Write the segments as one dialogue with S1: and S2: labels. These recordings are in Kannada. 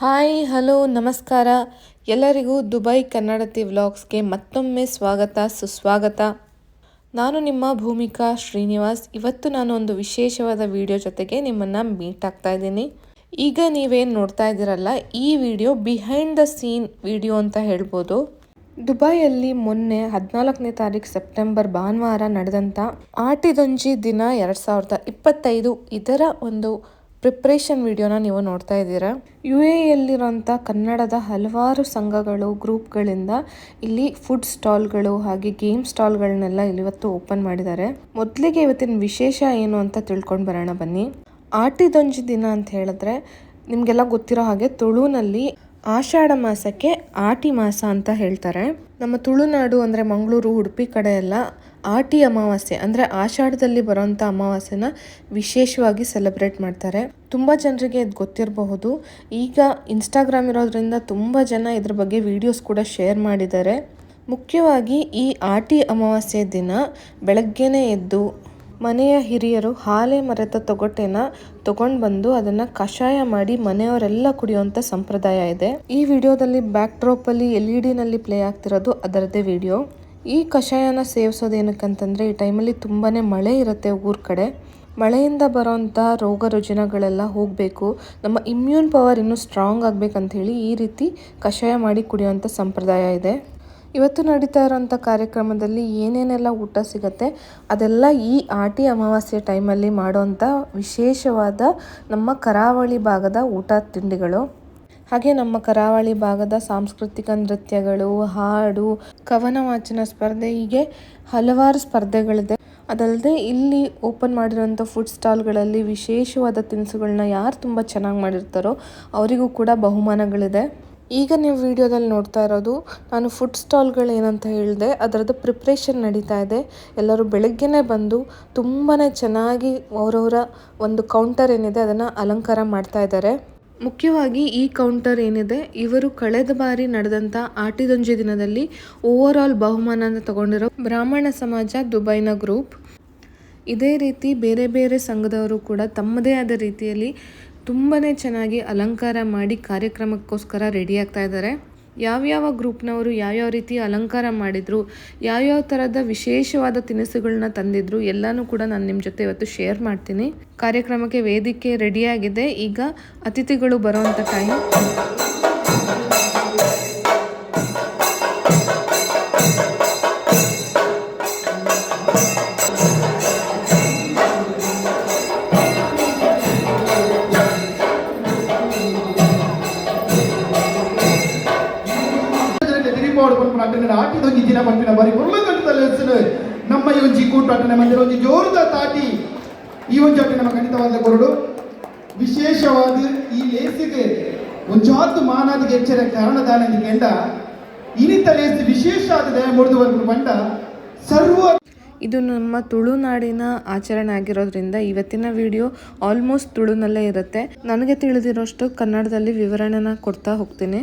S1: ಹಾಯ್, ಹಲೋ, ನಮಸ್ಕಾರ. ಎಲ್ಲರಿಗೂ ದುಬೈ ಕನ್ನಡತಿ ವ್ಲಾಗ್ಸ್ಗೆ ಮತ್ತೊಮ್ಮೆ ಸ್ವಾಗತ, ಸುಸ್ವಾಗತ. ನಾನು ನಿಮ್ಮ ಭೂಮಿಕಾ ಶ್ರೀನಿವಾಸ್. ಇವತ್ತು ನಾನು ಒಂದು ವಿಶೇಷವಾದ ವಿಡಿಯೋ ಜೊತೆಗೆ ನಿಮ್ಮನ್ನು ಮೀಟ್ ಆಗ್ತಾ ಇದ್ದೀನಿ. ಈಗ ನೀವೇನು ನೋಡ್ತಾ ಇದ್ದೀರಲ್ಲ, ಈ video behind the scene video ಅಂತ ಹೇಳ್ಬೋದು. ದುಬೈಯಲ್ಲಿ ಮೊನ್ನೆ ಹದಿನಾಲ್ಕನೇ ತಾರೀಕು ಸೆಪ್ಟೆಂಬರ್ ಭಾನುವಾರ ನಡೆದಂಥ ಆಟಿದೊಂಜಿ ದಿನ ಎರಡು ಸಾವಿರದ ಇಪ್ಪತ್ತೈದು ಇದರ ಒಂದು ಪ್ರಿಪ್ರೇಷನ್ ವಿಡಿಯೋನ ನೀವು ನೋಡ್ತಾ ಇದ್ದೀರಾ? ಯು ಎಲ್ಲಿರೋಂಥ ಕನ್ನಡದ ಹಲವಾರು ಸಂಘಗಳು, ಗ್ರೂಪ್ಗಳಿಂದ ಇಲ್ಲಿ ಫುಡ್ ಸ್ಟಾಲ್ಗಳು ಹಾಗೆ ಗೇಮ್ ಸ್ಟಾಲ್ಗಳನ್ನೆಲ್ಲ ಇವತ್ತು ಓಪನ್ ಮಾಡಿದ್ದಾರೆ. ಮೊದಲಿಗೆ ಇವತ್ತಿನ ವಿಶೇಷ ಏನು ಅಂತ ತಿಳ್ಕೊಂಡು ಬರೋಣ ಬನ್ನಿ. ಆಟಿದೊಂಜಿ ದಿನ ಅಂತ ಹೇಳಿದ್ರೆ ನಿಮಗೆಲ್ಲ ಗೊತ್ತಿರೋ ಹಾಗೆ ತುಳುನಲ್ಲಿ ಆಷಾಢ ಮಾಸಕ್ಕೆ ಆಟಿ ಮಾಸ ಅಂತ ಹೇಳ್ತಾರೆ. ನಮ್ಮ ತುಳುನಾಡು ಅಂದರೆ ಮಂಗಳೂರು, ಉಡುಪಿ ಕಡೆ ಎಲ್ಲ ಆಟಿ ಅಮಾವಾಸ್ಯೆ, ಅಂದರೆ ಆಷಾಢದಲ್ಲಿ ಬರೋಂಥ ಅಮಾವಾಸ್ಯೆನ ವಿಶೇಷವಾಗಿ ಸೆಲೆಬ್ರೇಟ್ ಮಾಡ್ತಾರೆ. ತುಂಬ ಜನರಿಗೆ ಇದು ಗೊತ್ತಿರಬಹುದು. ಈಗ ಇನ್ಸ್ಟಾಗ್ರಾಮ್ ಇರೋದ್ರಿಂದ ತುಂಬ ಜನ ಇದ್ರ ಬಗ್ಗೆ ವಿಡಿಯೋಸ್ ಕೂಡ ಶೇರ್ ಮಾಡಿದ್ದಾರೆ. ಮುಖ್ಯವಾಗಿ ಈ ಆಟಿ ಅಮಾವಾಸ್ಯೆ ದಿನ ಬೆಳಗ್ಗೆನೇ ಎದ್ದು ಮನೆಯ ಹಿರಿಯರು ಹಾಲೆ ಮರೆತ ತೊಗಟೆನ ತಗೊಂಡು ಬಂದು ಅದನ್ನ ಕಷಾಯ ಮಾಡಿ ಮನೆಯವರೆಲ್ಲ ಕುಡಿಯುವಂಥ ಸಂಪ್ರದಾಯ ಇದೆ. ಈ ವಿಡಿಯೋದಲ್ಲಿ ಬ್ಯಾಕ್ ಡ್ರಾಪ್ ಅಲ್ಲಿ ಎಲ್ ಇ ಡಿನಲ್ಲಿ ಪ್ಲೇ ಆಗ್ತಿರೋದು ಅದರದ್ದೇ ವಿಡಿಯೋ ಈ ಕಷಾಯನ ಸೇವಿಸೋದು ಏನಕ್ಕಂತಂದರೆ ಈ ಟೈಮಲ್ಲಿ ತುಂಬಾ ಮಳೆ ಇರುತ್ತೆ ಊರ ಕಡೆ. ಮಳೆಯಿಂದ ಬರೋಂಥ ರೋಗ ರುಜಿನಗಳೆಲ್ಲ ಹೋಗಬೇಕು. ನಮ್ಮ ಇಮ್ಯೂನ್ ಪವರ್ ಇನ್ನೂ ಸ್ಟ್ರಾಂಗ್ ಆಗಬೇಕಂಥೇಳಿ ಈ ರೀತಿ ಕಷಾಯ ಮಾಡಿ ಕುಡಿಯುವಂಥ ಸಂಪ್ರದಾಯ ಇದೆ. ಇವತ್ತು ನಡೀತಾ ಇರೋಂಥ ಕಾರ್ಯಕ್ರಮದಲ್ಲಿ ಏನೇನೆಲ್ಲ ಊಟ ಸಿಗುತ್ತೆ, ಅದೆಲ್ಲ ಈ ಆಟಿ ಅಮಾವಾಸ್ಯೆ ಟೈಮಲ್ಲಿ ಮಾಡೋವಂಥ ವಿಶೇಷವಾದ ನಮ್ಮ ಕರಾವಳಿ ಭಾಗದ ಊಟ ತಿಂಡಿಗಳು. ಹಾಗೆ ನಮ್ಮ ಕರಾವಳಿ ಭಾಗದ ಸಾಂಸ್ಕೃತಿಕ ನೃತ್ಯಗಳು, ಹಾಡು ಕವನ ವಾಚನ ಸ್ಪರ್ಧೆ, ಹೀಗೆ ಹಲವಾರು ಸ್ಪರ್ಧೆಗಳಿದೆ. ಅದಲ್ಲದೆ ಇಲ್ಲಿ ಓಪನ್ ಮಾಡಿರೋಂಥ ಫುಡ್ ಸ್ಟಾಲ್ಗಳಲ್ಲಿ ವಿಶೇಷವಾದ ತಿನಿಸುಗಳನ್ನ ಯಾರು ತುಂಬ ಚೆನ್ನಾಗಿ ಮಾಡಿರ್ತಾರೋ ಅವರಿಗೂ ಕೂಡ ಬಹುಮಾನಗಳಿದೆ. ಈಗ ನೀವು ವಿಡಿಯೋದಲ್ಲಿ ನೋಡ್ತಾ ಇರೋದು, ನಾನು ಫುಡ್ ಸ್ಟಾಲ್ಗಳು ಏನಂತ ಹೇಳಿದೆ, ಅದರದ್ದು ಪ್ರಿಪ್ರೇಷನ್ ನಡೀತಾ ಇದೆ. ಎಲ್ಲರೂ ಬೆಳಗ್ಗೆನೇ ಬಂದು ತುಂಬಾ ಚೆನ್ನಾಗಿ ಅವರವರ ಒಂದು ಕೌಂಟರ್ ಏನಿದೆ ಅದನ್ನು ಅಲಂಕಾರ ಮಾಡ್ತಾ ಇದ್ದಾರೆ. ಮುಖ್ಯವಾಗಿ ಈ ಕೌಂಟರ್ ಏನಿದೆ, ಇವರು ಕಳೆದ ಬಾರಿ ನಡೆದಂಥ ಆಟಿದೊಂಜಿ ದಿನದಲ್ಲಿ ಓವರ್ ಆಲ್ ಬಹುಮಾನ ತಗೊಂಡಿರೋ ಬ್ರಾಹ್ಮಣ ಸಮಾಜ ದುಬೈನ ಗ್ರೂಪ್ ಇದೇ ರೀತಿ ಬೇರೆ ಬೇರೆ ಸಂಘದವರು ಕೂಡ ತಮ್ಮದೇ ಆದ ರೀತಿಯಲ್ಲಿ ತುಂಬಾ ಚೆನ್ನಾಗಿ ಅಲಂಕಾರ ಮಾಡಿ ಕಾರ್ಯಕ್ರಮಕ್ಕೋಸ್ಕರ ರೆಡಿ ಆಗ್ತಾ ಇದ್ದಾರೆ. ಯಾವ್ಯಾವ ಗ್ರೂಪ್ನವರು ಯಾವ್ಯಾವ ರೀತಿ ಅಲಂಕಾರ ಮಾಡಿದ್ರು ಯಾವ್ಯಾವ ಥರದ ವಿಶೇಷವಾದ ತಿನಿಸುಗಳನ್ನ ತಂದಿದ್ರು, ಎಲ್ಲನೂ ಕೂಡ ನಾನು ನಿಮ್ಮ ಜೊತೆ ಇವತ್ತು ಶೇರ್ ಮಾಡ್ತೀನಿ. ಕಾರ್ಯಕ್ರಮಕ್ಕೆ ವೇದಿಕೆ ರೆಡಿಯಾಗಿದೆ ಈಗ ಅತಿಥಿಗಳು ಬರೋವಂಥ ಟೈಮ್
S2: ಈ ಮಾಡಿದರೆ ಒಂದು ಜೋರುದ ತಾಟಿ ಈ ಒಂದು ಅಟ್ಟೆ ನಮ್ಮ ಖಂಡಿತವಾದ ಕೊರಡು. ವಿಶೇಷವಾದ ಈ ಲೇಸಿಗೆ ಒಂಜಾತು ಮಾನಾದಿಗೆ ಎಚ್ಚರ ಕಾರಣದಾನ ಕೆಂಡ. ಇನಿತ ಲೇಸಿ ವಿಶೇಷ ಆದ ಮುರಿದು ಬರ್ಕೊಂಡು ಬಂಡ ಸರ್ವ
S1: ಇದು ನಮ್ಮ ತುಳುನಾಡಿನ ಆಚರಣೆ ಆಗಿರೋದ್ರಿಂದ ಇವತ್ತಿನ ವಿಡಿಯೋ ಆಲ್ಮೋಸ್ಟ್ ತುಳುನಲ್ಲೇ ಇರುತ್ತೆ. ನನಗೆ ತಿಳಿದಿರೋಷ್ಟು ಕನ್ನಡದಲ್ಲಿ ವಿವರಣೆನ ಕೊಡ್ತಾ ಹೋಗ್ತೀನಿ.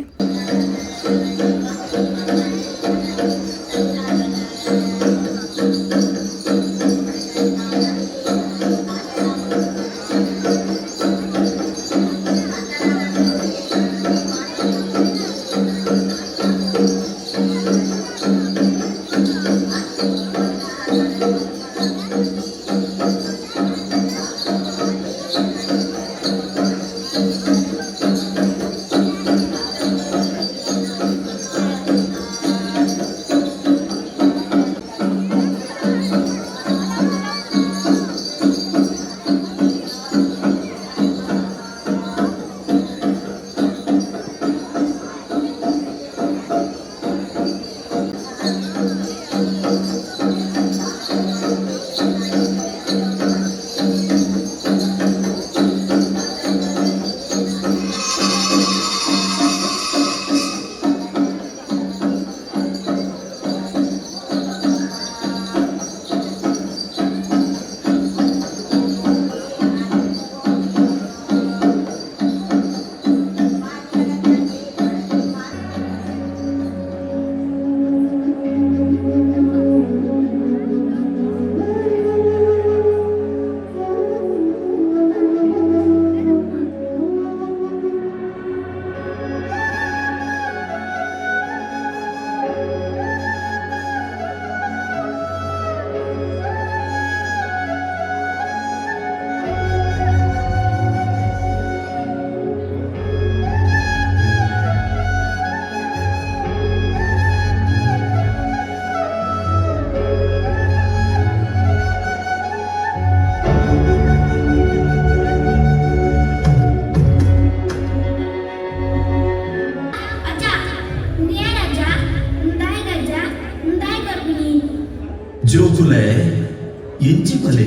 S3: ಎಂಚಿಪಲೆ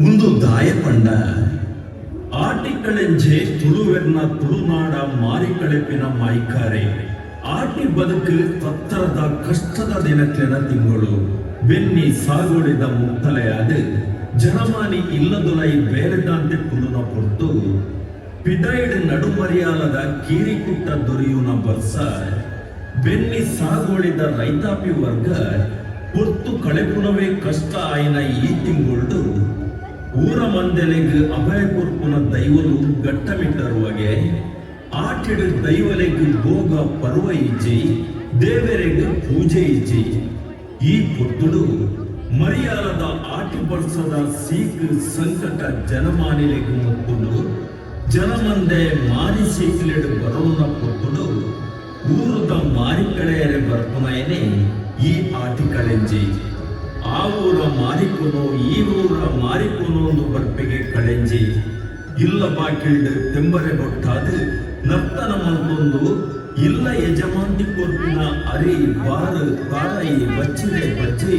S3: ಮುಂದು ಆಟಿಕಳೆ ಆಟಿಕಳೆಂಜೆ ತುಳುವೆರ್ನ ತುಳುನಾಡ ಮಾರಿಕಳೆಪಿನ ಮೈಕಾರೆ ಆಟಿ ಬದುಕು ತತ್ತರದ ಕಷ್ಟದ ದಿನಕ್ಕೆನ ತಿಂಗಳು. ಬೆನ್ನಿ ಸಾಗೋಳಿದ ಅದು ಜನಮಾನಿ ಇಲ್ಲದೊಲೈ ಬೇರೆದಂತೆ ಪುಲುನ ಪೊರ್ತು. ಪಿಡೈಡ್ ನಡುಮರಿಯಾಲದ ಕೀರಿಕುಟ್ಟ ದೊರೆಯುನ ಬರ್ಸ. ಬೆನ್ನಿ ಸಾಗೋಳಿದ ರೈತಾಪಿ ವರ್ಗ. ಪೊರ್ತು ಕಳೆಪುನವೇ ಕಷ್ಟ ಆಯ್ನ ಈ ತಿಂಗಳು ಊರ ಮಂದೆಲೆಗ್ ಅಭಯ ಕೊರ್ಪುನ ದೈವಲು ಗಟ್ಟಮಿಟ್ಟರುವಗೆ ಆಟಿಡ್ ದೈವಲೆಗ್ ಭೋಗ ಪರ್ವ ಇಜ್ಜಿ ದೇವರೆಗ್ ಪೂಜೆ ಇಜ್ಜಿ ಈ ಪೊತ್ತುಡು ಮರಿಯಾಲದ ಆಟಿ ಬಳಸದ ಸೀಕ್ ಸಂಕಟ ಜನಮಾನಿಲೆಗ್ ಮುತ್ತುಡು ಜನಮಂದೆ ಮಾರಿ ಸೀಕ್ಲೆಡ್ ಬರೋನ ಪೊತ್ತುಡು, ಊರುದ ಮಾರಿಕಳೆಯರೆ ಬರ್ಪುನಯನೆ ಈ ಆಟಿಕಳೆಂಜಿ ಆ ಊರ ಮಾರಿಕೊನು ಈ ಊರ ಮಾರಿಕೊನು ಒಂದು ಬರ್ಪೆಗೆ ಕಳೆಂಜಿ ಇಲ್ಲ ಬಾಕಿಲ್ಡ್ ತೆಂಬರೆ ಗೊಟ್ಟಾದು ನರ್ತನ ಮಲ್ಕೊಂದು ಇಲ್ಲ ಯಜಮಾಂತಿ ಕೊರ್ಪಿನ ಅರಿ ಬಾರು ತಾಳೈ ಬಚ್ಚಿರೆ ಬಚ್ಚೆ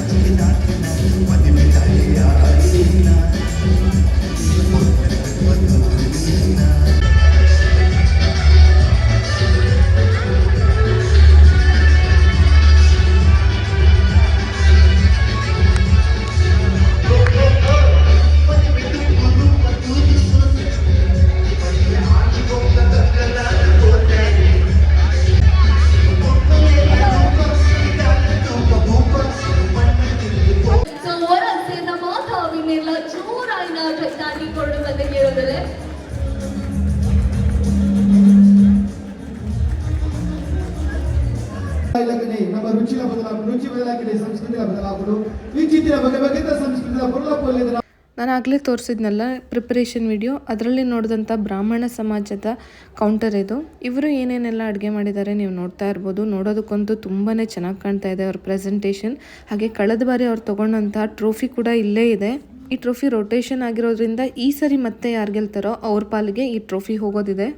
S2: I'm not come up with what they ಪೊಲ್ಯದ
S1: ನಾನು ಆಗಲೇ ತೋರಿಸಿದ್ನಲ್ಲ ಪ್ರಿಪ್ರೇಷನ್ ವಿಡಿಯೋ ಅದರಲ್ಲಿ ನೋಡಿದಂಥ ಬ್ರಾಹ್ಮಣ ಸಮಾಜದ ಕೌಂಟರ್ ಇದು. ಇವರು ಏನೇನೆಲ್ಲ ಅಡುಗೆ ಮಾಡಿದ್ದಾರೆ ನೀವು ನೋಡ್ತಾ ಇರ್ಬೋದು. ನೋಡೋದಕ್ಕಂತೂ ತುಂಬಾ ಚೆನ್ನಾಗಿ ಕಾಣ್ತಾ ಇದೆ ಅವ್ರ ಪ್ರೆಸೆಂಟೇಷನ್ ಹಾಗೆ ಕಳೆದ ಬಾರಿ ಅವ್ರು ತೊಗೊಂಡಂಥ ಟ್ರೋಫಿ ಕೂಡ ಇಲ್ಲೇ ಇದೆ. ಈ ಟ್ರೋಫಿ ರೊಟೇಷನ್ ಆಗಿರೋದ್ರಿಂದ ಈ ಸರಿ ಮತ್ತೆ ಯಾರು ಗೆಲ್ತಾರೋ ಅವ್ರ ಪಾಲಿಗೆ ಈ ಟ್ರೋಫಿ ಹೋಗೋದಿದೆ.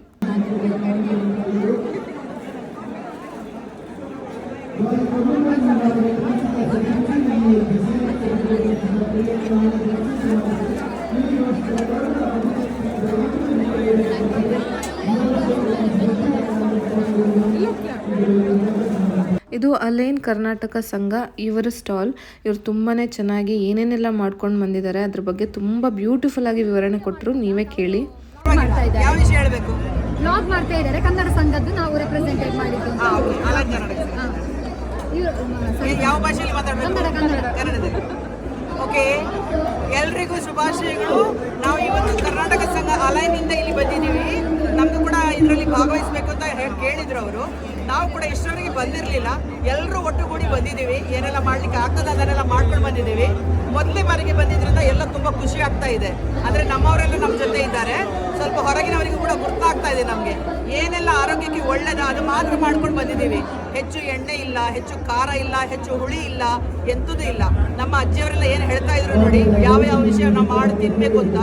S1: ಇದು ಅಲೇನ್ ಕರ್ನಾಟಕ ಸಂಘ ಇವರ ಸ್ಟಾಲ್. ಇವರು ತುಂಬಾ ಚೆನ್ನಾಗಿ ಏನೇನೆಲ್ಲ ಮಾಡ್ಕೊಂಡು ಬಂದಿದ್ದಾರೆ ಅದ್ರ ಬಗ್ಗೆ ತುಂಬ ಬ್ಯೂಟಿಫುಲ್ ಆಗಿ ವಿವರಣೆ ಕೊಟ್ಟರು ನೀವೇ ಕೇಳಿ.
S4: ಬ್ಲಾಗ್ ಮಾಡ್ತಾ ಇದ್ದಾರೆ. ಕನ್ನಡ ಸಂಘದ್ದು ನಾವು ರೆಪ್ರೆಸೆಂಟೇಟ್ ಮಾಡಿದ್ದು.
S5: ಯಾವ ಭಾಷೆಯಲ್ಲಿ ಮಾತಾಡಬೇಕು?
S4: ಕನ್ನಡ ಕನ್ನಡ.
S5: ಕನ್ನಡದಲ್ಲಿ. ಓಕೆ ಎಲ್ರಿಗೂ ಶುಭಾಶಯಗಳು. ನಾವು ಇವತ್ತು ಕರ್ನಾಟಕ ಸಂಘ ಅಲೈನಿಂದ ಇಲ್ಲಿ ಬಂದಿದ್ದೀವಿ. ನಮ್ದು ಕೂಡ ಇದರಲ್ಲಿ ಭಾಗವಹಿಸಬೇಕು ಅಂತ ಹೇಳಿ ಕೇಳಿದ್ರು ಅವರು. ನಾವು ಕೂಡ ಇಷ್ಟವರೆಗೆ ಬಂದಿರಲಿಲ್ಲ ಎಲ್ಲರೂ ಒಟ್ಟುಗೂಡಿ ಬಂದಿದ್ದೀವಿ. ಏನೆಲ್ಲ ಮಾಡ್ಲಿಕ್ಕೆ ಆಗ್ತದೆ ಅದನ್ನೆಲ್ಲ ಮಾಡ್ಕೊಂಡು ಬಂದಿದ್ದೀವಿ. ಮೊದಲೇ ಬಾರಿಗೆ ಬಂದಿದ್ರಿಂದ ಎಲ್ಲ ತುಂಬ ಖುಷಿ ಆಗ್ತಾ ಇದೆ. ಆದರೆ ನಮ್ಮವರೆಲ್ಲ ನಮ್ಮ ಜೊತೆ ಇದ್ದಾರೆ. ಸ್ವಲ್ಪ ಹೊರಗಿನವರಿಗೂ ಕೂಡ ಗುರ್ತಾಗ್ತಾ ಇದೆ ನಮಗೆ. ಏನೆಲ್ಲ ಆರೋಗ್ಯಕ್ಕೆ ಒಳ್ಳೇದು ಅದು ಮಾತ್ರ ಮಾಡ್ಕೊಂಡು ಬಂದಿದ್ದೀವಿ. ಹೆಚ್ಚು ಎಣ್ಣೆ ಇಲ್ಲ, ಹೆಚ್ಚು ಖಾರ ಇಲ್ಲ, ಹೆಚ್ಚು ಹುಳಿ ಇಲ್ಲ, ಎಂತದೂ ಇಲ್ಲ. ನಮ್ಮ ಅಜ್ಜಿಯವರೆಲ್ಲ ಏನು ಹೇಳ್ತಾ ಇದ್ರು ನೋಡಿ, ಯಾವ ಯಾವ ವಿಷಯ ನಾವು ಮಾಡಿ ತಿನ್ಬೇಕು ಅಂತ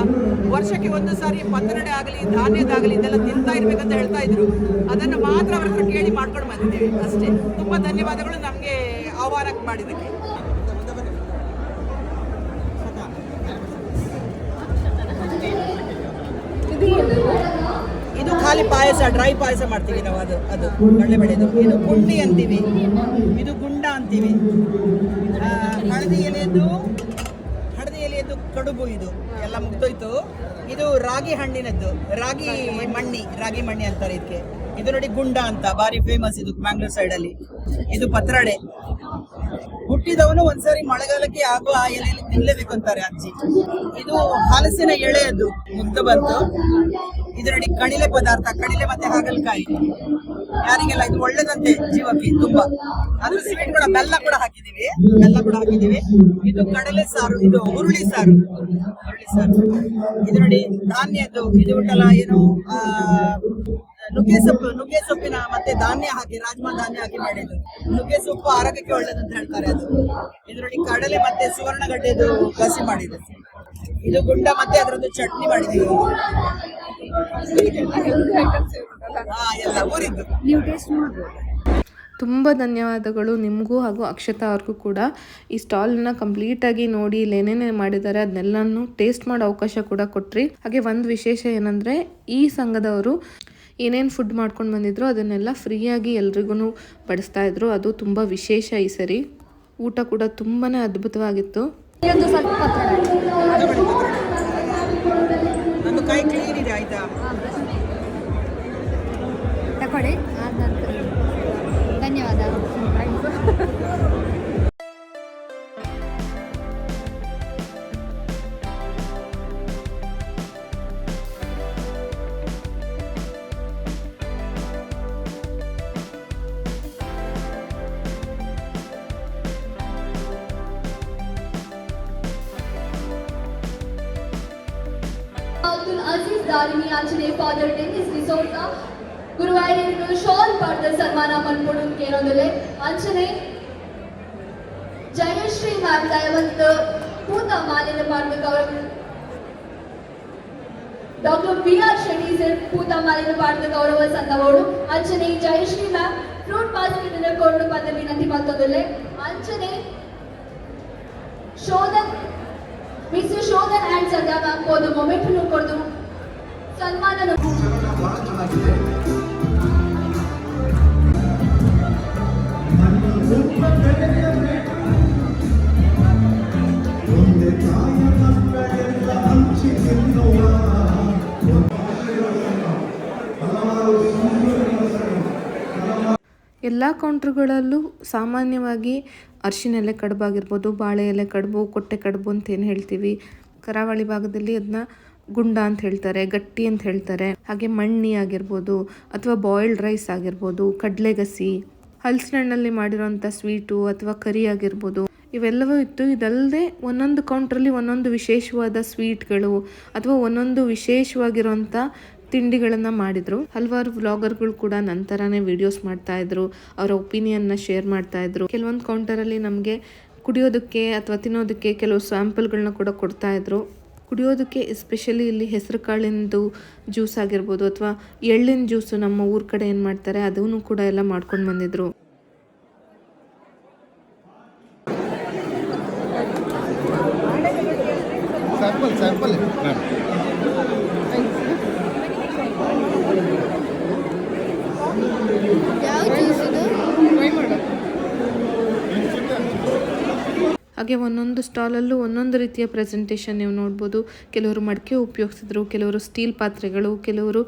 S5: ವರ್ಷಕ್ಕೆ ಒಂದು ಸಾರಿ ಪತ್ರೊಡೆ ಆಗಲಿ, ಧಾನ್ಯದಾಗಲಿ, ಇದೆಲ್ಲ ತಿಂತಾ ಇರ್ಬೇಕಂತ ಹೇಳ್ತಾ ಇದ್ರು. ಅದನ್ನು ಮಾತ್ರ ಅವ್ರ ಹತ್ರ ಕೇಳಿ ಮಾಡ್ಕೊಂಡು ಬಂದಿದ್ದೀವಿ ಅಷ್ಟೇ. ತುಂಬಾ ಧನ್ಯವಾದಗಳು ನಮಗೆ ಆಹ್ವಾನ ಮಾಡಿದ್ದಕ್ಕೆ. ಖಾಲಿ ಪಾಯಸ, ಡ್ರೈ ಪಾಯಸ ಮಾಡ್ತೀವಿ ನಾವು ಅದು ಅದು ಒಳ್ಳೆ ಬೆಳೆದು ಇದು ಗುಂಡಿ ಅಂತೀವಿ. ಇದು ಗುಂಡ ಅಂತೀವಿ. ಹಳದಿ ಎಲೆಯದ್ದು ಹಳದಿ ಎಲೆಯದ್ದು ಕಡುಬು ಇದು. ಎಲ್ಲ ಮುಗ್ದೋಯ್ತು. ಇದು ರಾಗಿ ಹಣ್ಣಿನದ್ದು. ರಾಗಿ ಮಣ್ಣಿ ರಾಗಿ ಮಣ್ಣಿ ಅಂತಾರೆ ಇದಕ್ಕೆ. ಇದು ನೋಡಿ ಗುಂಡ ಅಂತ ಬಾರಿ ಫೇಮಸ್ ಇದು ಮ್ಯಾಂಗ್ಳೂರ್ ಸೈಡ್ ಅಲ್ಲಿ. ಇದು ಪತ್ರಡೆ. ಹುಟ್ಟಿದವನು ಒಂದ್ಸರಿ ಮಳೆಗಾಲಕ್ಕೆ ಆಗುವ ಆ ಎಲೆಯಲ್ಲಿ ತಿನ್ಲೇಬೇಕು ಅಂತಾರೆ ಅಜ್ಜಿ. ಇದು ಹಲಸಿನ ಎಳೆಯದು. ಮುಗ್ದು ಬಂತು. ಇದು ನೋಡಿ ಕಣಿಲೆ ಪದಾರ್ಥ ಕಣಿಲೆ ಮತ್ತೆ ಹಾಗಲಕಾಯಿ. ಯಾರಿಗೆಲ್ಲ ಇದು ಒಳ್ಳೇದಂತೆ ಜೀವಕ್ಕೆ ತುಂಬಾ. ಅದ್ರ ಸ್ವೀಟ್ ಕೂಡ ಬೆಲ್ಲ ಕೂಡ ಹಾಕಿದೀವಿ ಬೆಲ್ಲ ಕೂಡ ಹಾಕಿದೀವಿ ಇದು ಕಡಲೆ ಸಾರು ಇದು ಹುರುಳಿ ಸಾರು. ಹುರುಳಿ ಸಾರು. ಇದು ನೋಡಿ ಧಾನ್ಯದ್ದು ಇದು ಉಂಟಲ್ಲ ಏನು ಆ, ನುಗ್ಗೆ ಸೊಪ್ಪು ನುಗ್ಗೆ ಸೊಪ್ಪಿನ ಮತ್ತೆ ಧಾನ್ಯ ಹಾಕಿ, ರಾಜ್ಮಾ ಧಾನ್ಯ ಹಾಕಿ ಮಾಡಿದ್ದು. ನುಗ್ಗೆ ಸೊಪ್ಪು ಆರೋಗ್ಯಕ್ಕೆ ಒಳ್ಳೇದು ಅಂತ ಹೇಳ್ತಾರೆ ಅದು. ಇದರಲ್ಲಿ ಕಡಲೆ ಮತ್ತೆ ಸುವರ್ಣಗಡ್ಡೆದು ಕಸಿ ಮಾಡಿದೆ ಇದು ಗುಂಡ ಮತ್ತೆ ಅದರದ್ದು ಚಟ್ನಿ ಮಾಡಿದೀವಿ ಹಾ, ಎಲ್ಲ
S4: ಟೇಸ್ಟ್
S1: ತುಂಬ ಧನ್ಯವಾದಗಳು ನಿಮಗೂ ಹಾಗೂ ಅಕ್ಷತಾ ಅವ್ರಿಗೂ ಕೂಡ. ಈ ಸ್ಟಾಲ್ನ ಕಂಪ್ಲೀಟಾಗಿ ನೋಡಿ ಇಲ್ಲಿ ಏನೇನೇ ಮಾಡಿದ್ದಾರೆ ಅದನ್ನೆಲ್ಲನೂ ಟೇಸ್ಟ್ ಮಾಡೋ ಅವಕಾಶ ಕೂಡ ಕೊಟ್ರಿ. ಹಾಗೆ ಒಂದು ವಿಶೇಷ ಏನಂದರೆ ಈ ಸಂಘದವರು ಏನೇನು ಫುಡ್ ಮಾಡ್ಕೊಂಡು ಬಂದಿದ್ರು ಅದನ್ನೆಲ್ಲ ಫ್ರೀಯಾಗಿ ಎಲ್ರಿಗೂ ಬಡಿಸ್ತಾ ಇದ್ರು. ಅದು ತುಂಬ ವಿಶೇಷ ಈ ಸರಿ. ಊಟ ಕೂಡ ತುಂಬಾ ಅದ್ಭುತವಾಗಿತ್ತು.
S5: ತಗೊಳ್ಳಿ
S6: ಸನ್ಮಾನ ಮನ್ಪೊಡು ಕೇಳೋದಲೆ ಅಂಚನೆ ಜಯಶ್ರೀ ಮ್ಯಾಮ್ ದಯವಂತ ಪೂತ ಮಾಲಿನ ಮಾಡ್ಬೇಕು ಗೌರವ doctor B R Shetty sir ಪೂತ ಮಾಲಿನ ಮಾಡ್ಬೇಕು ಗೌರವ ಸಂದವೋಡು ಅಂಚನೆ ಜಯಶ್ರೀ ಮ್ಯಾಮ್ ಫ್ರೂಟ್ ಬಾಸ್ಕೆಟ್ ಕೊಂಡು ಬಂದ ವಿನಂತಿ ಮತ್ತೊಂದಲೆ ಅಂಚನೆ Shodhan miss Shodhan and Sandhya ma'am ಒಂದು ಮೊಮೆಂಟ್ ಕೊಡ್ದು. ಸನ್ಮಾನ
S1: ಎಲ್ಲ ಕೌಂಟ್ರುಗಳಲ್ಲೂ ಸಾಮಾನ್ಯವಾಗಿ ಅರಿಶಿನ ಎಲೆ ಕಡುಬು ಆಗಿರ್ಬೋದು, ಬಾಳೆ ಎಲೆ ಕಡುಬು, ಕೊಟ್ಟೆ ಕಡುಬು ಅಂತ ಏನು ಹೇಳ್ತೀವಿ? ಕರಾವಳಿ ಭಾಗದಲ್ಲಿ ಅದನ್ನ ಗುಂಡ ಅಂತ ಹೇಳ್ತಾರೆ, ಗಟ್ಟಿ ಅಂತ ಹೇಳ್ತಾರೆ. ಹಾಗೆ ಮಣ್ಣಿ ಆಗಿರ್ಬೋದು ಅಥವಾ ಬಾಯ್ಲ್ಡ್ ರೈಸ್ ಆಗಿರ್ಬೋದು, ಕಡಲೆಗಸಿ. ಹಲಸಿನಣ್ಣಲ್ಲಿ ಮಾಡಿರೋಂಥ ಸ್ವೀಟು ಅಥವಾ ಕರಿ ಆಗಿರ್ಬೋದು, ಇವೆಲ್ಲವೂ ಇತ್ತು. ಇದಲ್ಲದೆ ಒಂದೊಂದು ಕೌಂಟ್ರಲ್ಲಿ ಒಂದೊಂದು ವಿಶೇಷವಾದ ಸ್ವೀಟ್ಗಳು ಅಥವಾ ಒಂದೊಂದು ವಿಶೇಷವಾಗಿರೋಂಥ ತಿಂಡಿಗಳನ್ನು ಮಾಡಿದ್ರು. ಹಲವಾರು ವ್ಲಾಗರ್ಗಳು ಕೂಡ ನಂತರನೇ ವಿಡಿಯೋಸ್ ಮಾಡ್ತಾಯಿದ್ರು ಅವರ ಒಪಿನಿಯನ್ನ ಶೇರ್ ಮಾಡ್ತಾಯಿದ್ರು ಕೆಲವೊಂದು ಕೌಂಟರಲ್ಲಿ ನಮಗೆ ಕುಡಿಯೋದಕ್ಕೆ ಅಥವಾ ತಿನ್ನೋದಕ್ಕೆ ಕೆಲವು ಸ್ಯಾಂಪಲ್ಗಳನ್ನ ಕೂಡ ಕೊಡ್ತಾ ಇದ್ರು. ಕುಡಿಯೋದಕ್ಕೆ ಎಸ್ಪೆಷಲಿ ಇಲ್ಲಿ ಹೆಸರು ಕಾಳಿಂದು ಜ್ಯೂಸ್ ಆಗಿರ್ಬೋದು ಅಥವಾ ಎಳ್ಳಿನ ಜ್ಯೂಸು ನಮ್ಮ ಊರ ಕಡೆ ಏನು ಮಾಡ್ತಾರೆ, ಅದನ್ನು ಕೂಡ ಎಲ್ಲ ಮಾಡ್ಕೊಂಡು ಬಂದಿದ್ರು.
S2: ಸ್ಯಾಂಪಲ್ ಸ್ಯಾಂಪಲ್
S4: ಯಾವ ಜ್ಯೂಸ್ ಇದು
S1: ಹಾಗೆ ಒಂದೊಂದು ಸ್ಟಾಲಲ್ಲೂ ಒಂದೊಂದು ರೀತಿಯ ಪ್ರೆಸೆಂಟೇಷನ್ ನೀವು ನೋಡ್ಬೋದು. ಕೆಲವರು ಮಡಿಕೆ ಉಪಯೋಗಿಸಿದ್ರು, ಕೆಲವರು ಸ್ಟೀಲ್ ಪಾತ್ರೆಗಳು, ಕೆಲವರು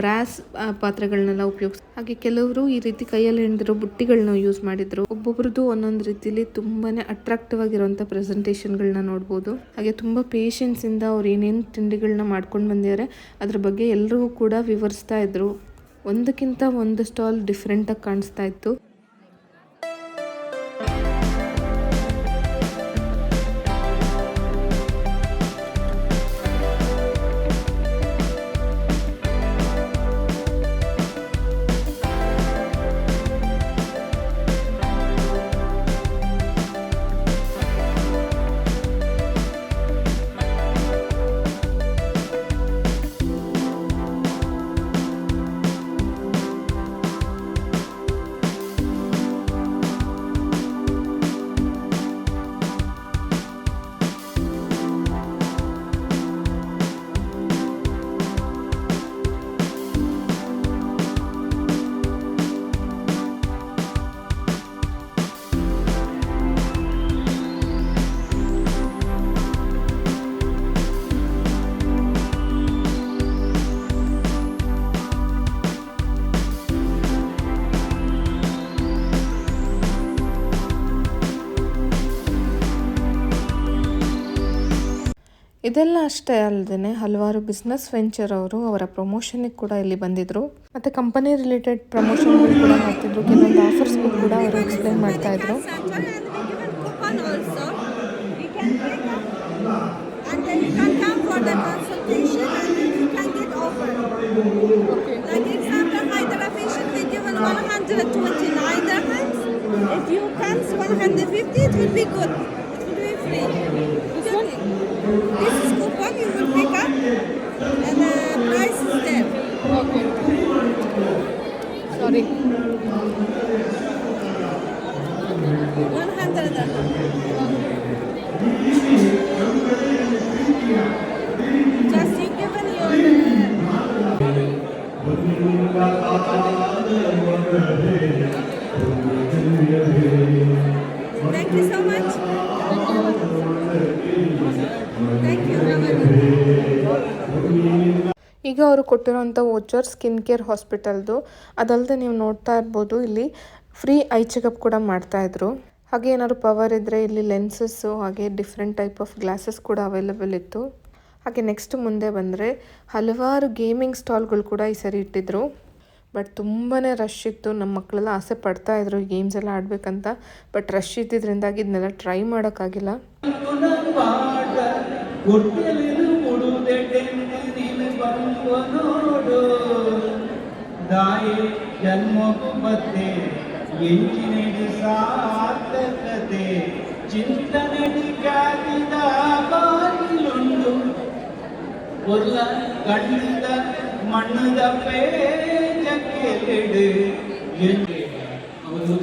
S1: ಬ್ರಾಸ್ ಪಾತ್ರೆಗಳನ್ನೆಲ್ಲ ಉಪಯೋಗಿಸ್, ಹಾಗೆ ಕೆಲವರು ಈ ರೀತಿ ಕೈಯಲ್ಲಿ ಹಿಡಿದಿರೋ ಬುಟ್ಟಿಗಳನ್ನ ಯೂಸ್ ಮಾಡಿದ್ರು. ಒಬ್ಬೊಬ್ರದ್ದು ಒಂದೊಂದು ರೀತಿಲಿ ತುಂಬಾನೇ ಅಟ್ರಾಕ್ಟಿವ್ ಆಗಿರುವಂಥ ಪ್ರೆಸೆಂಟೇಷನ್ಗಳನ್ನ ನೋಡ್ಬೋದು. ಹಾಗೆ ತುಂಬ ಪೇಷನ್ಸಿಂದ ಅವ್ರು ಏನೇನು ತಿಂಡಿಗಳನ್ನ ಮಾಡ್ಕೊಂಡು ಬಂದಿದ್ದಾರೆ ಅದ್ರ ಬಗ್ಗೆ ಎಲ್ಲರಿಗೂ ಕೂಡ ವಿವರಿಸ್ತಾ ಇದ್ರು. ಒಂದಕ್ಕಿಂತ ಒಂದು ಸ್ಟಾಲ್ ಡಿಫ್ರೆಂಟಾಗಿ ಕಾಣಿಸ್ತಾ ಇತ್ತು. ಇದೆಲ್ಲ ಅಷ್ಟೇ ಅಲ್ಲದೆ ಹಲವಾರು ಬಿಸ್ನೆಸ್ ವೆಂಚರ್ ಅವರು ಅವರ ಪ್ರಮೋಷನ್ಗೆ ಕೂಡ ಇಲ್ಲಿ ಬಂದಿದ್ರು. ಮತ್ತೆ ಕಂಪನಿ ರಿಲೇಟೆಡ್ ಪ್ರಮೋಷನ್ ಕೂಡ ಮಾಡ್ತಿದ್ರು. ಕೆಲವೊಂದು ಆಫರ್ಸ್ ಕೂಡ ಅವರು ಎಕ್ಸ್ಪ್ಲೈನ್ ಮಾಡ್ತಾ ಇದ್ರು. Amen. ಅವರು ಕೊಟ್ಟಿರೋಂಥ ವೋಚರ್ ಸ್ಕಿನ್ ಕೇರ್ ಹಾಸ್ಪಿಟಲ್ದು ಅದಲ್ಲದೆ ನೀವು ನೋಡ್ತಾ ಇರ್ಬೋದು, ಇಲ್ಲಿ ಫ್ರೀ ಐ ಚೆಕಪ್ ಕೂಡ ಮಾಡ್ತಾಯಿದ್ರು ಹಾಗೆ ಏನಾದ್ರು ಪವರ್ ಇದ್ದರೆ ಇಲ್ಲಿ ಲೆನ್ಸಸ್ಸು ಹಾಗೆ ಡಿಫ್ರೆಂಟ್ ಟೈಪ್ ಆಫ್ ಗ್ಲಾಸಸ್ ಕೂಡ ಅವೈಲಬಲ್ ಇತ್ತು. ಹಾಗೆ ನೆಕ್ಸ್ಟ್ ಮುಂದೆ ಬಂದರೆ ಹಲವಾರು ಗೇಮಿಂಗ್ ಸ್ಟಾಲ್ಗಳು ಕೂಡ ಈ ಸರಿ ಇಟ್ಟಿದ್ರು. ಬಟ್ ತುಂಬಾ ರಶ್ ಇತ್ತು. ನಮ್ಮ ಮಕ್ಕಳೆಲ್ಲ ಆಸೆ ಪಡ್ತಾ ಇದ್ರು ಗೇಮ್ಸ್ ಎಲ್ಲ ಆಡಬೇಕಂತ. ಬಟ್ ರಶ್ ಇದ್ದಿದ್ರಿಂದಾಗಿ ಇದನ್ನೆಲ್ಲ ಟ್ರೈ ಮಾಡೋಕ್ಕಾಗಿಲ್ಲ.
S7: ದಾಯಿ ಜನ್ಮಕು ಮತ್ತೆ ಎಂಜಿನಡಿ ಸಾರ್ಥಕತೆ ಚಿಂತನೆಡಿ ಕಾದಿದ ಬಾಗಿಲುಂಡು ಒಲ್ಲ ಕಣ್ಣಿದ ಮಣ್ಣದ ಪೇಜಕ್ಕೆಲೆಡು ಎಂದು
S6: ಅವರು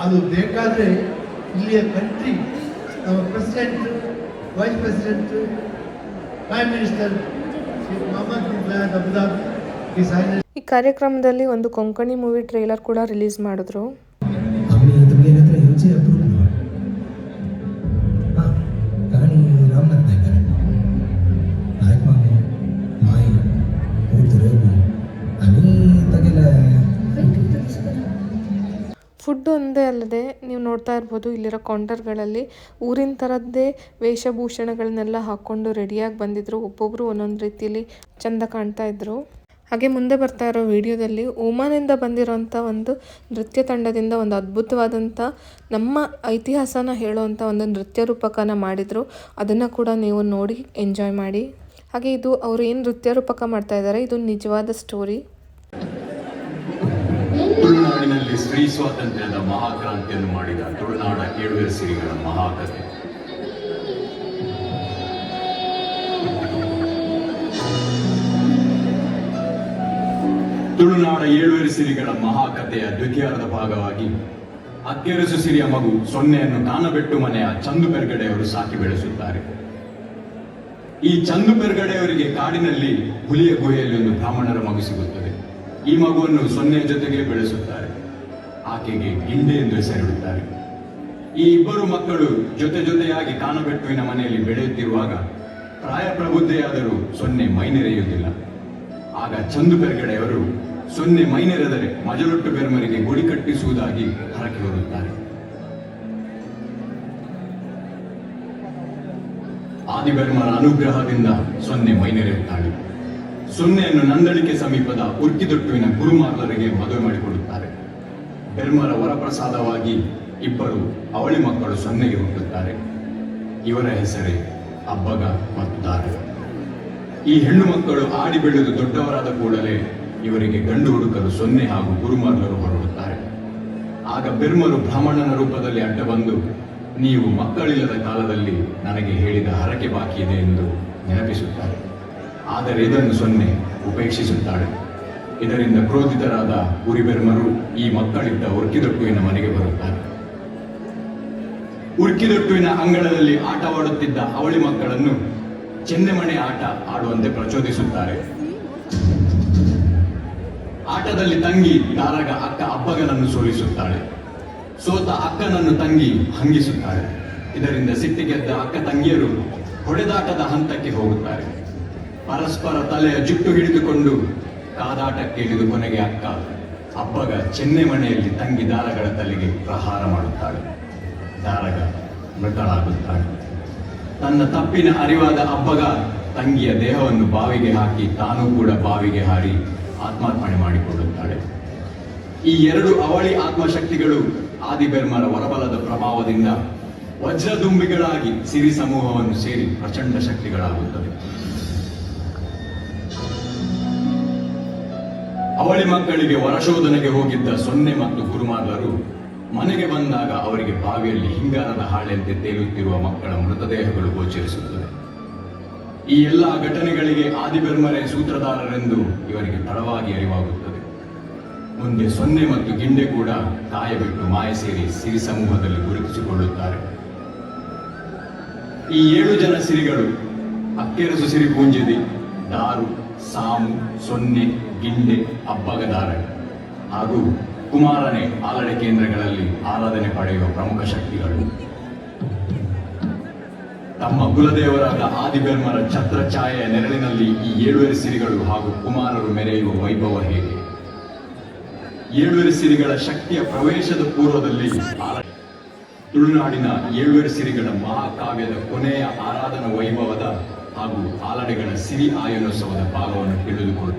S8: ಅದು ಬೇಕಾದರೆ ಇಲ್ಲಿಯ ಕಂಟ್ರಿ ನಮ್ಮ president vice president prime minister Shri Mohammed Abu Dhabi ಈ
S1: ಕಾರ್ಯಕ್ರಮದಲ್ಲಿ ಒಂದು ಕೊಂಕಣಿ ಮೂವಿ ಟ್ರೈಲರ್ ಕೂಡ ರಿಲೀಸ್ ಮಾಡಿದ್ರು. ಅಲ್ಲದೆ ನೀವು ನೋಡ್ತಾ ಇರ್ಬೋದು ಇಲ್ಲಿರೋ ಕೌಂಟರ್ಗಳಲ್ಲಿ ಊರಿನ ಥರದ್ದೇ ವೇಷಭೂಷಣಗಳನ್ನೆಲ್ಲ ಹಾಕ್ಕೊಂಡು ರೆಡಿಯಾಗಿ ಬಂದಿದ್ರು. ಒಬ್ಬೊಬ್ಬರು ಒಂದೊಂದು ರೀತಿಯಲ್ಲಿ ಚೆಂದ ಕಾಣ್ತಾ ಇದ್ರು. ಹಾಗೆ ಮುಂದೆ ಬರ್ತಾ ಇರೋ ವಿಡಿಯೋದಲ್ಲಿ ಓಮಾನಿಂದ ಬಂದಿರೋಂಥ ಒಂದು ನೃತ್ಯ ತಂಡದಿಂದ ಒಂದು ಅದ್ಭುತವಾದಂಥ ನಮ್ಮ ಇತಿಹಾಸನ ಹೇಳುವಂಥ ಒಂದು ನೃತ್ಯ ರೂಪಕನ ಮಾಡಿದರು. ಅದನ್ನು ಕೂಡ ನೀವು ನೋಡಿ ಎಂಜಾಯ್ ಮಾಡಿ. ಹಾಗೆ ಇದು ಅವರು ಏನು ನೃತ್ಯ ರೂಪಕ ಮಾಡ್ತಾ ಇದ್ದಾರೆ ಇದು ನಿಜವಾದ ಸ್ಟೋರಿ.
S9: ಸ್ತ್ರೀ ಸ್ವಾತಂತ್ರ್ಯದ ಮಹಾಕ್ರಾಂತಿಯನ್ನು ಮಾಡಿದ ತುಳುನಾಡ ಕೇಳುವ ಸಿರಿಗಳ ಮಹಾಕಥೆ ತುಳುನಾಡ ಏಳುವರೆ ಸಿರಿಗಳ ಮಹಾಕಥೆಯ ದ್ವಿತೀಯಾರ್ಧ ಭಾಗವಾಗಿ, ಅತ್ಯರಸು ಸಿರಿಯ ಮಗು ಸೊನ್ನೆಯನ್ನು ಕಾನಬೆಟ್ಟು ಮನೆಯ ಚಂದು ಬೆರ್ಗಡೆಯವರು ಸಾಕಿ ಬೆಳೆಸುತ್ತಾರೆ. ಈ ಚಂದು ಬೆರ್ಗಡೆಯವರಿಗೆ ಕಾಡಿನಲ್ಲಿ ಹುಲಿಯ ಗುಹೆಯಲ್ಲಿ ಒಂದು ಬ್ರಾಹ್ಮಣರ ಮಗು ಸಿಗುತ್ತದೆ. ಈ ಮಗುವನ್ನು ಸೊನ್ನೆಯ ಜೊತೆಗೆ ಬೆಳೆಸುತ್ತಾರೆ. ಆಕೆಗೆ ಗಿಂಡೆ ಎಂದು ಹೆಸರಿಡುತ್ತಾರೆ. ಈ ಇಬ್ಬರು ಮಕ್ಕಳು ಜೊತೆ ಜೊತೆಯಾಗಿ ಕಾನಬೆಟ್ಟುವಿನ ಮನೆಯಲ್ಲಿ ಬೆಳೆಯುತ್ತಿರುವಾಗ ಪ್ರಾಯ ಪ್ರಬುದ್ಧೆಯಾದರೂ ಸೊನ್ನೆ ಮೈನೆರೆಯುವುದಿಲ್ಲ. ಆಗ ಚಂದು ಬೆರ್ಗಡೆಯವರು ಸೊನ್ನೆ ಮೈನೆರೆದರೆ ಮಜಲೊಟ್ಟು ಬೆರ್ಮರಿಗೆ ಗುಡಿ ಕಟ್ಟಿಸುವುದಾಗಿ ಹರಕೆ ಹೊರುತ್ತಾರೆ ಆದಿಬೆರ್ಮರ ಅನುಗ್ರಹದಿಂದ ಸೊನ್ನೆ ಮೈನೆರೆಯುತ್ತಾಳೆ. ಸೊನ್ನೆಯನ್ನು ನಂದಳಿಕೆ ಸಮೀಪದ ಉರ್ಕಿದೊಟ್ಟುವಿನ ಗುರುಮಾರ್ಲರಿಗೆ ಮದುವೆ ಮಾಡಿಕೊಡುತ್ತಾರೆ. ಬೆರ್ಮರ ವರಪ್ರಸಾದವಾಗಿ ಇಬ್ಬರು ಅವಳಿ ಮಕ್ಕಳು ಸೊನ್ನೆಗೆ ಹೋಗುತ್ತಾರೆ. ಇವರ ಹೆಸರೇ ಅಬ್ಬಗ ಮತ್ತು ದಾರ ಈ ಹೆಣ್ಣು ಮಕ್ಕಳು ಆಡಿ ಬೆಳೆದು ದೊಡ್ಡವರಾದ ಕೂಡಲೇ ಇವರಿಗೆ ಗಂಡು ಹುಡುಕಲು ಸೊನ್ನೆ ಹಾಗೂ ಗುರುಮಾರ್ಲರು ಹೊರಡುತ್ತಾರೆ. ಆಗ ಬೆರ್ಮರು ಬ್ರಾಹ್ಮಣನ ರೂಪದಲ್ಲಿ ಅಡ್ಡ ಬಂದು ನೀವು ಮಕ್ಕಳಿಲ್ಲದ ಕಾಲದಲ್ಲಿ ನನಗೆ ಹೇಳಿದ ಹರಕೆ ಬಾಕಿ ಇದೆ ಎಂದು ನೆನಪಿಸುತ್ತಾರೆ. ಆದರೆ ಇದನ್ನು ಸೊನ್ನೆ ಉಪೇಕ್ಷಿಸುತ್ತಾಳೆ. ಇದರಿಂದ ಕ್ರೋಧಿತರಾದ ಉರಿಬೆರ್ಮರು ಈ ಮಕ್ಕಳಿದ್ದ ಉರ್ಕಿದೊಟ್ಟುವಿನ ಮನೆಗೆ ಬರುತ್ತಾರೆ. ಉರ್ಕಿದೊಟ್ಟುವಿನ ಅಂಗಳದಲ್ಲಿ ಆಟವಾಡುತ್ತಿದ್ದ ಅವಳಿ ಮಕ್ಕಳನ್ನು ಚೆನ್ನೆಮಣೆ ಆಟ ಆಡುವಂತೆ ಪ್ರಚೋದಿಸುತ್ತಾರೆ. ಆಟದಲ್ಲಿ ತಂಗಿ ದಾರಗ ಅಕ್ಕ ಅಬ್ಬಗನನ್ನು ಸೋಲಿಸುತ್ತಾಳೆ ಸೋತ ಅಕ್ಕನನ್ನು ತಂಗಿ ಹಂಗಿಸುತ್ತಾಳೆ ಇದರಿಂದ ಸಿಟ್ಟಿಗೆದ್ದ ಅಕ್ಕ ತಂಗಿಯರು ಹೊಡೆದಾಟದ ಹಂತಕ್ಕೆ ಹೋಗುತ್ತಾರೆ. ಪರಸ್ಪರ ತಲೆಯ ಜುಟ್ಟು ಹಿಡಿದುಕೊಂಡು ಕಾದಾಟಕ್ಕೆ ಇಳಿದು ಕೊನೆಗೆ ಅಕ್ಕ ಅಪ್ಪಗ ಚೆನ್ನೆ ಮನೆಯಲ್ಲಿ ತಂಗಿ ದಾರಗಳ ತಲೆಗೆ ಪ್ರಹಾರ ಮಾಡುತ್ತಾಳೆ. ದಾರಗ ಮೃತಳಾಗುತ್ತಾಳೆ. ತನ್ನ ತಪ್ಪಿನ ಅರಿವಾದ ಅಬ್ಬಗ ತಂಗಿಯ ದೇಹವನ್ನು ಬಾವಿಗೆ ಹಾಕಿ ತಾನೂ ಕೂಡ ಬಾವಿಗೆ ಹಾರಿ ಆತ್ಮಾರ್ಪಣೆ ಮಾಡಿಕೊಳ್ಳುತ್ತಾಳೆ. ಈ ಎರಡು ಅವಳಿ ಆತ್ಮಶಕ್ತಿಗಳು ಆದಿಬೆರ್ಮರ ವರಬಲದ ಪ್ರಭಾವದಿಂದ ವಜ್ರದುಂಬಿಗಳಾಗಿ ಸಿರಿ ಸಮೂಹವನ್ನು ಸೇರಿ ಪ್ರಚಂಡ ಶಕ್ತಿಗಳಾಗುತ್ತದೆ ಅವಳಿ ಮಕ್ಕಳಿಗೆ ವರಶೋಧನೆಗೆ ಹೋಗಿದ್ದ ಸೊನ್ನೆ ಮತ್ತು ಗುರುಮಾರ್ಲರು ಮನೆಗೆ ಬಂದಾಗ ಅವರಿಗೆ ಬಾವಿಯಲ್ಲಿ ಹಿಂಗಾರದ ಹಾಳೆಯಂತೆ ತೇಲುತ್ತಿರುವ ಮಕ್ಕಳ ಮೃತದೇಹಗಳು ಗೋಚರಿಸುತ್ತವೆ. ಈ ಎಲ್ಲ ಘಟನೆಗಳಿಗೆ ಆದಿಬೆರ್ಮರೆ ಸೂತ್ರಧಾರರೆಂದು ಇವರಿಗೆ ತಡವಾಗಿ ಅರಿವಾಗುತ್ತದೆ. ಮುಂದೆ ಸೊನ್ನೆ ಮತ್ತು ಗಿಂಡೆ ಕೂಡ ಕಾಯ ಬಿಟ್ಟು ಮಾಯ ಸೇರಿ ಸಿರಿ ಸಮೂಹದಲ್ಲಿ ಗುರುತಿಸಿಕೊಳ್ಳುತ್ತಾರೆ. ಈ ಏಳು ಜನ ಸಿರಿಗಳು, ಅಕ್ಕೆರಸು ಸಿರಿ ಪೂಂಜಿದಿ, ದಾರು, ಸಾಮು, ಸೊನ್ನೆ ಗಿಂಡೆ ಅಬ್ಬಗದಾರ ಹಾಗೂ ಕುಮಾರನೆ ಆಲಡೆ ಕೇಂದ್ರಗಳಲ್ಲಿ ಆರಾಧನೆ ಪಡೆಯುವ ಪ್ರಮುಖ ಶಕ್ತಿಗಳು. ತಮ್ಮ ಕುಲದೇವರಾದ ಆದಿಬೆರ್ಮರ ಛತ್ರ ಛಾಯೆಯ ನೆರಳಿನಲ್ಲಿ ಈ ಏಳುವರೆ ಸಿರಿಗಳು ಹಾಗೂ ಕುಮಾರರು ಮೆರೆಯುವ ವೈಭವ ಹೇಗೆ? ಏಳುವರೆ ಸಿರಿಗಳ ಶಕ್ತಿಯ ಪ್ರವೇಶದ ಪೂರ್ವದಲ್ಲಿ ತುಳುನಾಡಿನ ಏಳುವರೆ ಸಿರಿಗಳ ಮಹಾಕಾವ್ಯದ ಕೊನೆಯ ಆರಾಧನಾ ವೈಭವದ ಹಾಗೂ ಆಲಡೆಗಳ ಸಿರಿ ಆಯನೋತ್ಸವದ ಭಾಗವನ್ನು ತಿಳಿದುಕೊಳ್ಳು.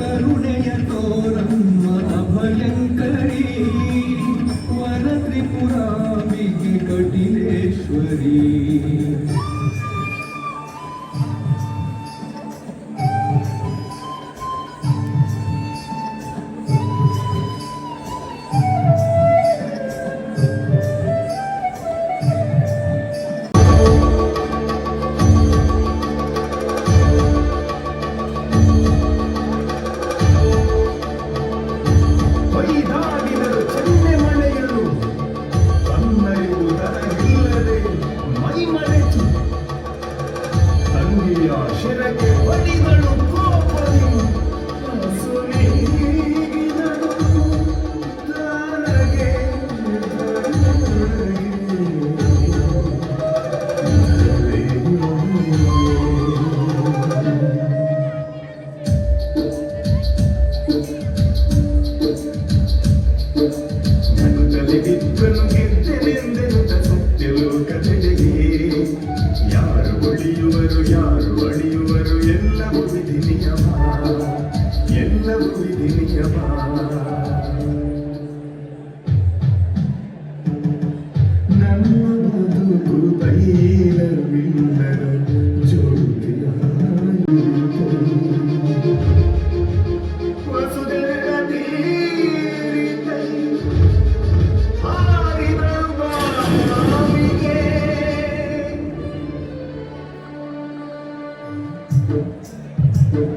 S7: ಕರುಣೆಯ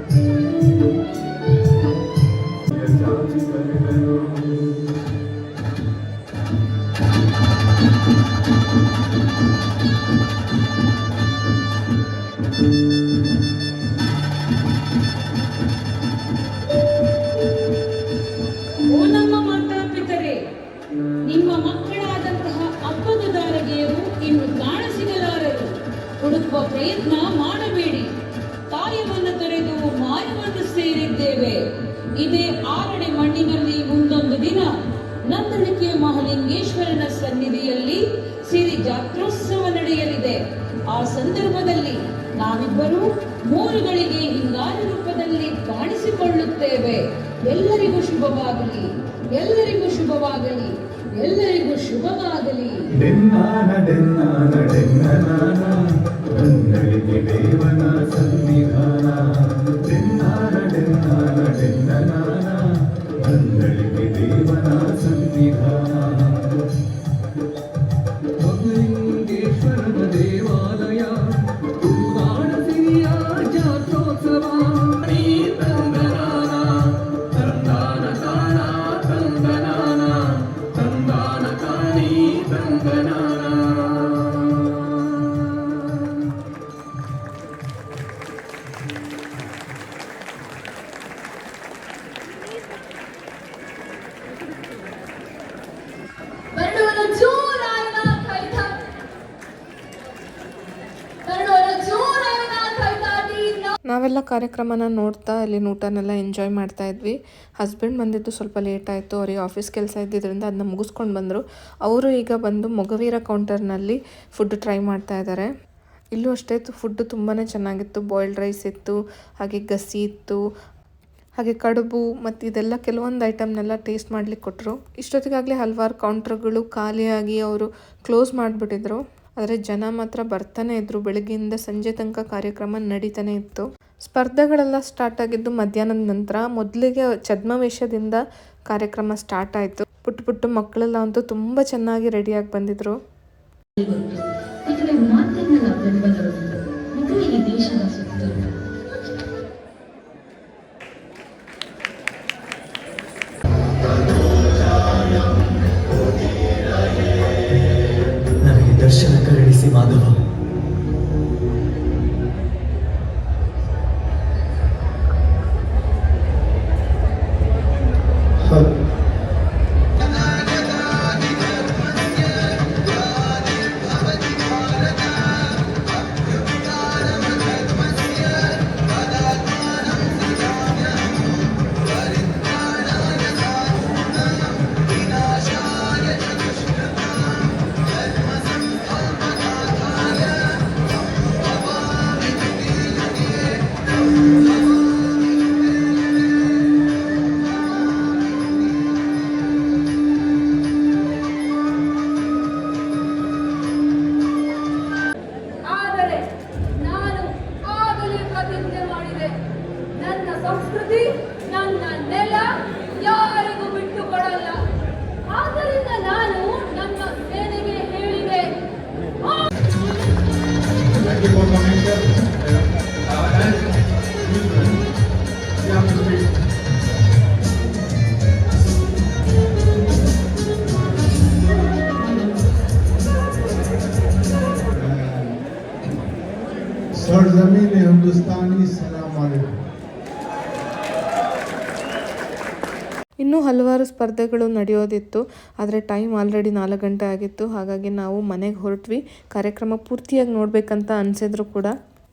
S2: ಜಾತಿ
S1: ಕಾರ್ಯಕ್ರಮನ ನೋಡ್ತಾ ಅಲ್ಲಿ ಊಟನೆಲ್ಲ ಎಂಜಾಯ್ ಮಾಡ್ತಾ ಇದ್ವಿ. ಹಸ್ಬೆಂಡ್ ಬಂದಿದ್ದು ಸ್ವಲ್ಪ ಲೇಟ್ ಆಯಿತು. ಅವ್ರಿಗೆ ಆಫೀಸ್ ಕೆಲಸ ಇದ್ದಿದ್ದರಿಂದ ಅದನ್ನ ಮುಗಿಸ್ಕೊಂಡು ಬಂದರು. ಅವರು ಈಗ ಬಂದು ಮೊಗವೀರ ಕೌಂಟರ್ನಲ್ಲಿ ಫುಡ್ ಟ್ರೈ ಮಾಡ್ತಾ ಇದ್ದಾರೆ ಇಲ್ಲೂ ಅಷ್ಟೇ ಫುಡ್ ತುಂಬಾ ಚೆನ್ನಾಗಿತ್ತು. ಬಾಯ್ಲ್ಡ್ ರೈಸ್ ಇತ್ತು, ಹಾಗೆ ಗಸಿ ಇತ್ತು, ಹಾಗೆ ಕಡುಬು ಮತ್ತು ಇದೆಲ್ಲ ಕೆಲವೊಂದು ಐಟಮ್ನೆಲ್ಲ ಟೇಸ್ಟ್ ಮಾಡ್ಲಿಕ್ಕೆ ಕೊಟ್ಟರು ಇಷ್ಟೊತ್ತಿಗಾಗಲೇ ಹಲವಾರು ಕೌಂಟ್ರ್ಗಳು ಖಾಲಿಯಾಗಿ ಅವರು ಕ್ಲೋಸ್ ಮಾಡಿಬಿಟ್ಟಿದ್ರು. ಆದರೆ ಜನ ಮಾತ್ರ ಬರ್ತಾನೆ ಇದ್ರು. ಬೆಳಗ್ಗೆಯಿಂದ ಸಂಜೆ ತನಕ ಕಾರ್ಯಕ್ರಮ ನಡೀತಾನೆ ಇತ್ತು. ಸ್ಪರ್ಧೆಗಳೆಲ್ಲ ಸ್ಟಾರ್ಟ್ ಆಗಿದ್ದು ಮಧ್ಯಾಹ್ನದ ನಂತರ ಮೊದಲಿಗೆ ಛದ್ಮವೇಷದಿಂದ ಕಾರ್ಯಕ್ರಮ ಸ್ಟಾರ್ಟ್ ಆಯಿತು. ಪುಟ್ಟ ಪುಟ್ಟ ಮಕ್ಕಳೆಲ್ಲ ಅಂತೂ ತುಂಬ ಚೆನ್ನಾಗಿ ರೆಡಿಯಾಗಿ ಬಂದಿದ್ರು.
S10: ನನಗೆ ದರ್ಶನ ಕರುಣಿಸಿ ಮಾಧವ.
S1: ಸ್ಪರ್ಧೆಗಳು ನಡೆಯೋದಿತ್ತು, ಆದರೆ ಟೈಮ್ ಆಲ್ರೆಡಿ ನಾಲ್ಕು ಗಂಟೆ ಆಗಿತ್ತು. ಹಾಗಾಗಿ ನಾವು ಮನೆಗೆ ಹೊರಟ್ವಿ. ಕಾರ್ಯಕ್ರಮ ಪೂರ್ತಿಯಾಗಿ ನೋಡಬೇಕಂತ ಅನಿಸಿದ್ರು ಕೂಡ.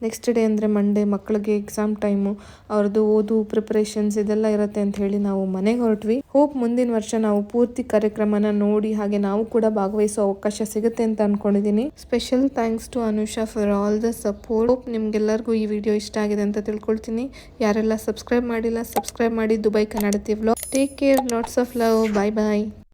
S1: ನೆಕ್ಸ್ಟ್ ಡೇ ಅಂದರೆ ಮಂಡೇ ಮಕ್ಕಳಿಗೆ ಎಕ್ಸಾಮ್ ಟೈಮು ಅವ್ರದ್ದು ಓದು ಪ್ರಿಪ್ರೇಷನ್ಸ್ ಇದೆಲ್ಲ ಇರುತ್ತೆ ಅಂತ ಹೇಳಿ ನಾವು ಮನೆಗೆ ಹೊರಟ್ವಿ. ಹೋಪ್ ಮುಂದಿನ ವರ್ಷ ನಾವು ಪೂರ್ತಿ ಕಾರ್ಯಕ್ರಮನ ನೋಡಿ ಹಾಗೆ ನಾವು ಕೂಡ ಭಾಗವಹಿಸೋ ಅವಕಾಶ ಸಿಗುತ್ತೆ ಅಂತ ಅನ್ಕೊಂಡಿದ್ದೀನಿ special thanks to Anusha for all the support hope ನಿಮ್ಗೆಲ್ಲರಿಗೂ ಈ ವಿಡಿಯೋ ಇಷ್ಟ ಆಗಿದೆ ಅಂತ ತಿಳ್ಕೊಳ್ತೀನಿ. ಯಾರೆಲ್ಲ ಸಬ್ಸ್ಕ್ರೈಬ್ ಮಾಡಿಲ್ಲ ಸಬ್ಸ್ಕ್ರೈಬ್ ಮಾಡಿ Dubai Kannadathi vlog take care lots of love bye bye